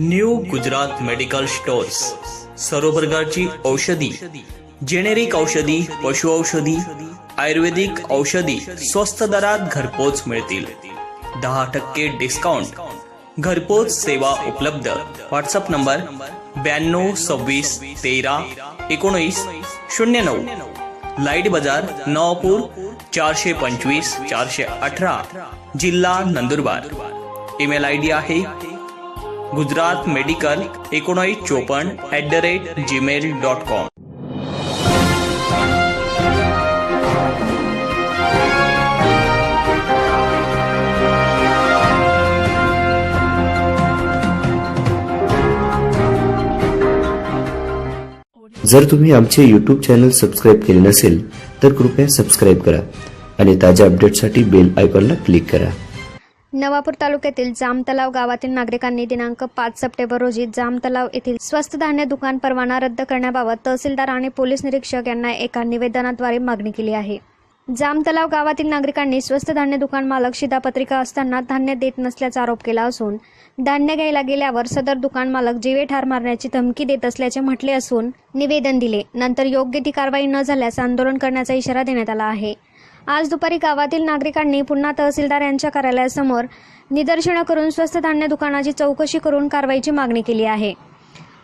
New Gujarat medical stores सर्व प्रकारची औषधी जेनेरिक औषधी पशु औषधी आयुर्वेदिक औषधी स्वस्त दरात घरपोच मिळतील. दहा टक्के डिस्काउंट घरपोच सेवा उपलब्ध. व्हॉट्सअप नंबर ब्याण्णव सव्वीस तेरा एकोणीस शून्य नऊ. लाइट बाजार नवापूर चारशे पंचवीस चारशे अठरा जिल्हा नंदुरबार. ईमेल आय डी आहे गुजरात मेडिकल एकोणीस चोपन्न at the rate Gmail dot com जर तुम्ही आमचे यूट्यूब चॅनल सबस्क्राईब केले नसेल तर कृपया सबस्क्राईब करा आणि ताज्या अपडेटसाठी बेल आयकॉनला क्लिक करा. नवापूर तालुक्यातील जाम तलाव गावातील नागरिकांनी दिनांक पाच सप्टेंबर रोजी जाम तलाव येथील स्वस्त धान्य दुकान परवाना रद्द करण्याबाबत तहसीलदार आणि पोलीस निरीक्षक यांना एका निवेदनाद्वारे मागणी केली आहे. जाम तलाव गावातील नागरिकांनी स्वस्त धान्य दुकान मालक शिधापत्रिका असताना धान्य देत नसल्याचा आरोप केला असून धान्य घ्यायला गेल्यावर सदर दुकान मालक जीवे ठार मारण्याची धमकी देत असल्याचे म्हटले असून निवेदन दिले. नंतर योग्य ती कारवाई न झाल्यास आंदोलन करण्याचा इशारा देण्यात आला आहे. आज दुपारी गावातील नागरिकांनी पुन्हा तहसीलदार यांच्या कार्यालयासमोर निदर्शनं करून स्वस्त धान्य दुकानाची चौकशी करून कारवाईची मागणी केली आहे.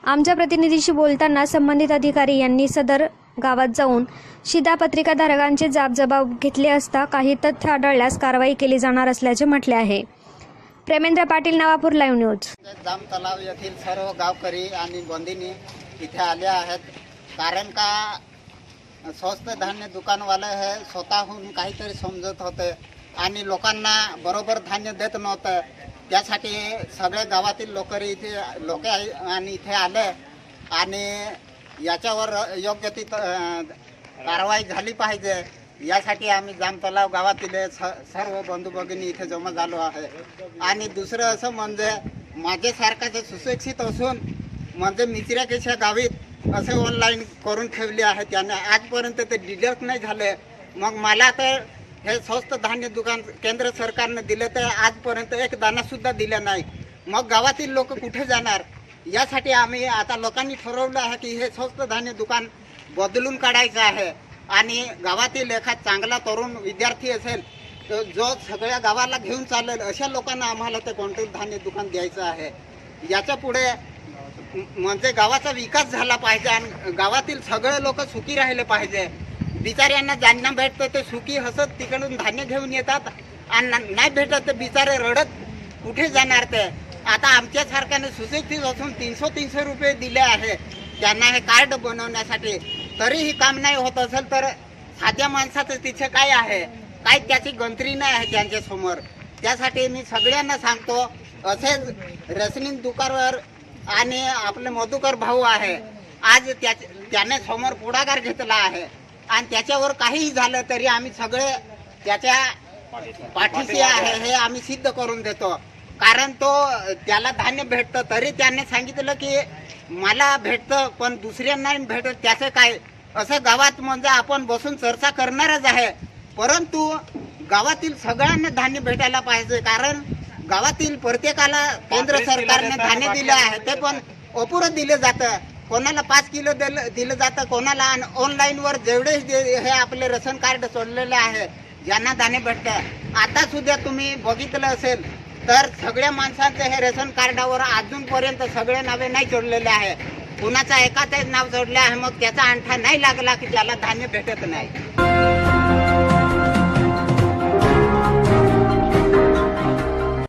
आमच्या प्रतिनिधीशी बोलताना संबंधित अधिकारी यांनी सदर गावात जाऊन शिधापत्रिका धारकांचे जाबजबाब घेतले असता काही तथ्य आढळल्यास कारवाई केली जाणार असल्याचे म्हटले आहे. Premendra Patil Navapur live news. जाम तलाव येथील सर्व गावकरी आणि बंदिनी इथे आले आहेत. कारण का स्वस्त धान्य दुकानवाले हे स्वतःहून काहीतरी समजत होते. आणि लोकांना बरोबर धान्य देत नव्हतं. त्यासाठी सगळे गावातील लोकरी इथे लोक आणि इथे आले. आणि याच्यावर योग्य ती त- कारवाई झाली पाहिजे. यासाठी आम्ही जामतलाव गावातील स सर्व बंधू भगिनी इथे जमा झालो आहे. आणि दुसरं असं म्हणजे माझ्यासारखा जे सुशिक्षित असून म्हणजे मिचऱ्याकेच्या गावीत असे ऑनलाईन करून ठेवले आहे त्याने आजपर्यंत ते डिटेल्स नाही झाले. मग मला तर हे स्वस्त धान्य दुकान केंद्र सरकारनं दिले तर आजपर्यंत एक दाणासुद्धा दिला नाही. मग गावातील लोक कुठे जाणार? यासाठी आम्ही आता लोकांनी ठरवलं आहे की हे स्वस्त धान्य दुकान बदलून काढायचं आहे. आणि गावातील एखाद चांगला तरुण विद्यार्थी असेल तर जो सगळ्या गावाला घेऊन चालेल अशा लोकांना आम्हाला ते कोणतं धान्य दुकान द्यायचं आहे. याच्यापुढे म्हणजे गावाचा विकास झाला पाहिजे आणि गावातील सगळे लोक सुखी राहिले पाहिजे. बिचाऱ्यांना ज्यांना भेटतं ते सुखी हसत तिकडून धान्य घेऊन येतात आणि नाही भेटत ते बिचारे रडत कुठे जाणार ते? आता आमच्यासारख्याने सुशिक्षित असून तीनशे तीनशे रुपये दिले आहे. त्यांना हे कार्ड बनवण्यासाठी. तरीही काम नाही होत असेल तर साध्या माणसाचं तिथे काय आहे? काय त्याची गंत्री नाही आहे त्यांच्यासमोर. त्यासाठी मी सगळ्यांना सांगतो असेच रेसनिंग दुकानवर आणि आपले मधुकर भाऊ आहे. आज त्या त्याने समोर पुढाकार घेतला आहे. आणि त्याच्यावर काहीही झालं तरी आम्ही सगळे त्याच्या पाठीशी आहे हे आम्ही सिद्ध करून देतो. कारण तो त्याला धान्य भेटतं तरी त्याने सांगितलं की मला भेटतं पण दुसऱ्यांना भेटत त्याचं काय? असं गावात म्हणजे आपण बसून चर्चा करणारच आहे. परंतु गावातील सगळ्यांना धान्य भेटायला पाहिजे कारण गावातील प्रत्येकाला केंद्र सरकारने धान्य दिलं आहे ते पण अपुरं दिलं जातं. कोणाला पाच किलो दिलं दिलं जातं कोणाला ऑनलाईन वर जेवढे हे आपले रेशन कार्ड सोडलेले आहे ज्यांना धान्य भेटतं. आता सुद्धा तुम्ही बघितलं असेल तर सगळ्या माणसांचं हे रेशन कार्डावर अजूनपर्यंत सगळे नावे नाही जोडलेले आहे. कुणाचा एकाच नाव जोडले आहे मग त्याचा अंगठा नाही लागला की त्याला धान्य भेटत नाही.